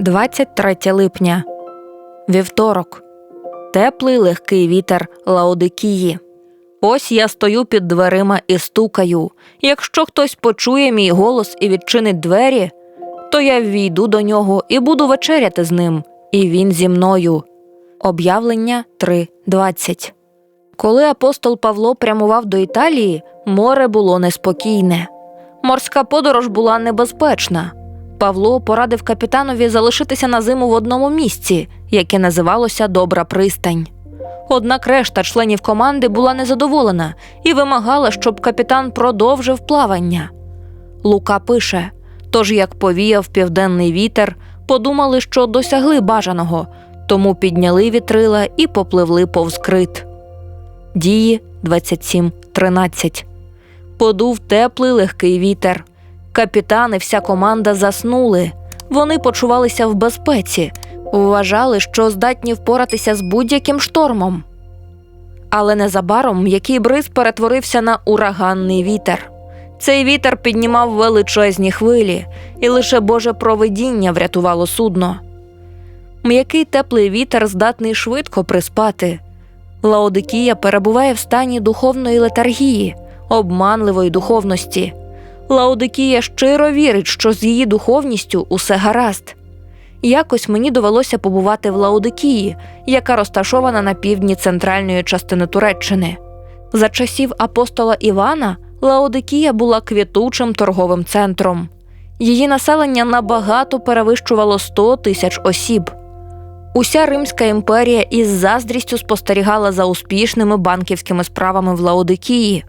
23 липня. Вівторок. Теплий легкий вітер Лаодикії. Ось я стою під дверима і стукаю. Якщо хтось почує мій голос і відчинить двері, то я ввійду до нього і буду вечеряти з ним, і він зі мною. Об'явлення 3.20 Коли апостол Павло прямував до Італії, море було неспокійне. Морська подорож була небезпечна. Павло порадив капітанові залишитися на зиму в одному місці, яке називалося Добра пристань. Однак решта членів команди була незадоволена і вимагала, щоб капітан продовжив плавання. Лука пише: тож, як повіяв південний вітер, подумали, що досягли бажаного, тому підняли вітрила і попливли повз крит. Дії 27.13 Подув теплий легкий вітер. Капітан і вся команда заснули. Вони почувалися в безпеці, вважали, що здатні впоратися з будь-яким штормом. Але незабаром м'який бриз перетворився на ураганний вітер. Цей вітер піднімав величезні хвилі, і лише Боже провидіння врятувало судно. М'який теплий вітер здатний швидко приспати. Лаодикія перебуває в стані духовної летаргії, обманливої духовності. Лаодикія щиро вірить, що з її духовністю усе гаразд. Якось мені довелося побувати в Лаодикії, яка розташована на півдні центральної частини Туреччини. За часів апостола Івана Лаодикія була квітучим торговим центром. Її населення набагато перевищувало 100 тисяч осіб. Уся Римська імперія із заздрістю спостерігала за успішними банківськими справами в Лаодикії.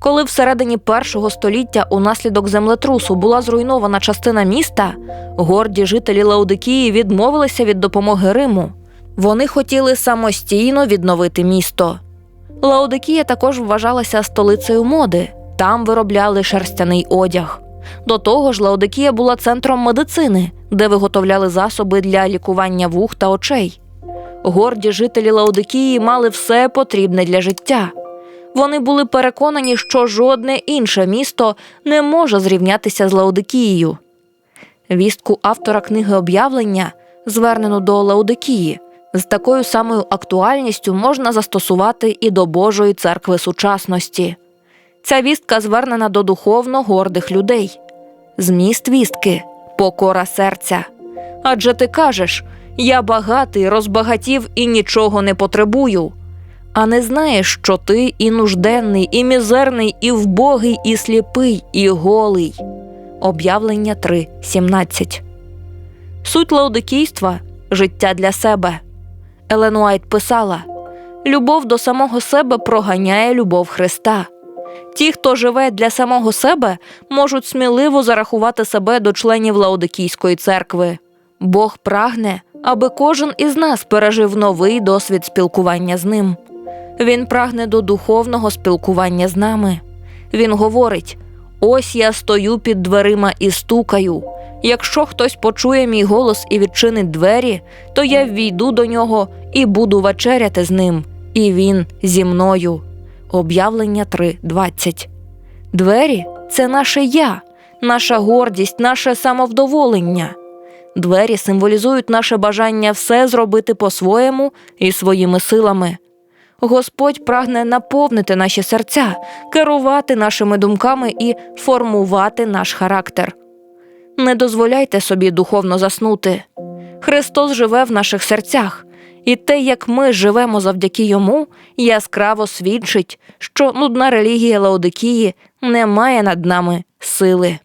Коли всередині першого століття унаслідок землетрусу була зруйнована частина міста, горді жителі Лаодикії відмовилися від допомоги Риму. Вони хотіли самостійно відновити місто. Лаодикія також вважалася столицею моди, там виробляли шерстяний одяг. До того ж, Лаодикія була центром медицини, де виготовляли засоби для лікування вух та очей. Горді жителі Лаодикії мали все потрібне для життя. Вони були переконані, що жодне інше місто не може зрівнятися з Лаодикією. Вістку автора книги об'явлення, звернену до Лаодикії, з такою самою актуальністю можна застосувати і до Божої церкви сучасності. Ця вістка звернена до духовно гордих людей. Зміст вістки покора серця. Адже ти кажеш я багатий, розбагатів і нічого не потребую. А не знаєш, що ти і нужденний, і мізерний, і вбогий, і сліпий, і голий. Об'явлення 3.17 Суть лаудикійства життя для себе. Елен Уайт писала Любов до самого себе проганяє любов Христа. Ті, хто живе для самого себе, можуть сміливо зарахувати себе до членів Лаодикійської церкви. Бог прагне, аби кожен із нас пережив новий досвід спілкування з ним. Він прагне до духовного спілкування з нами. Він говорить: ось я стою під дверима і стукаю. Якщо хтось почує мій голос і відчинить двері, то я ввійду до нього і буду вечеряти з ним, і він зі мною. Об'явлення 3.20 Двері це наше я, наша гордість, наше самовдоволення. Двері символізують наше бажання все зробити по-своєму і своїми силами. Господь прагне наповнити наші серця, керувати нашими думками і формувати наш характер. Не дозволяйте собі духовно заснути. Христос живе в наших серцях, і те, як ми живемо завдяки йому, яскраво свідчить, що нудна релігія Лаодикії не має над нами сили.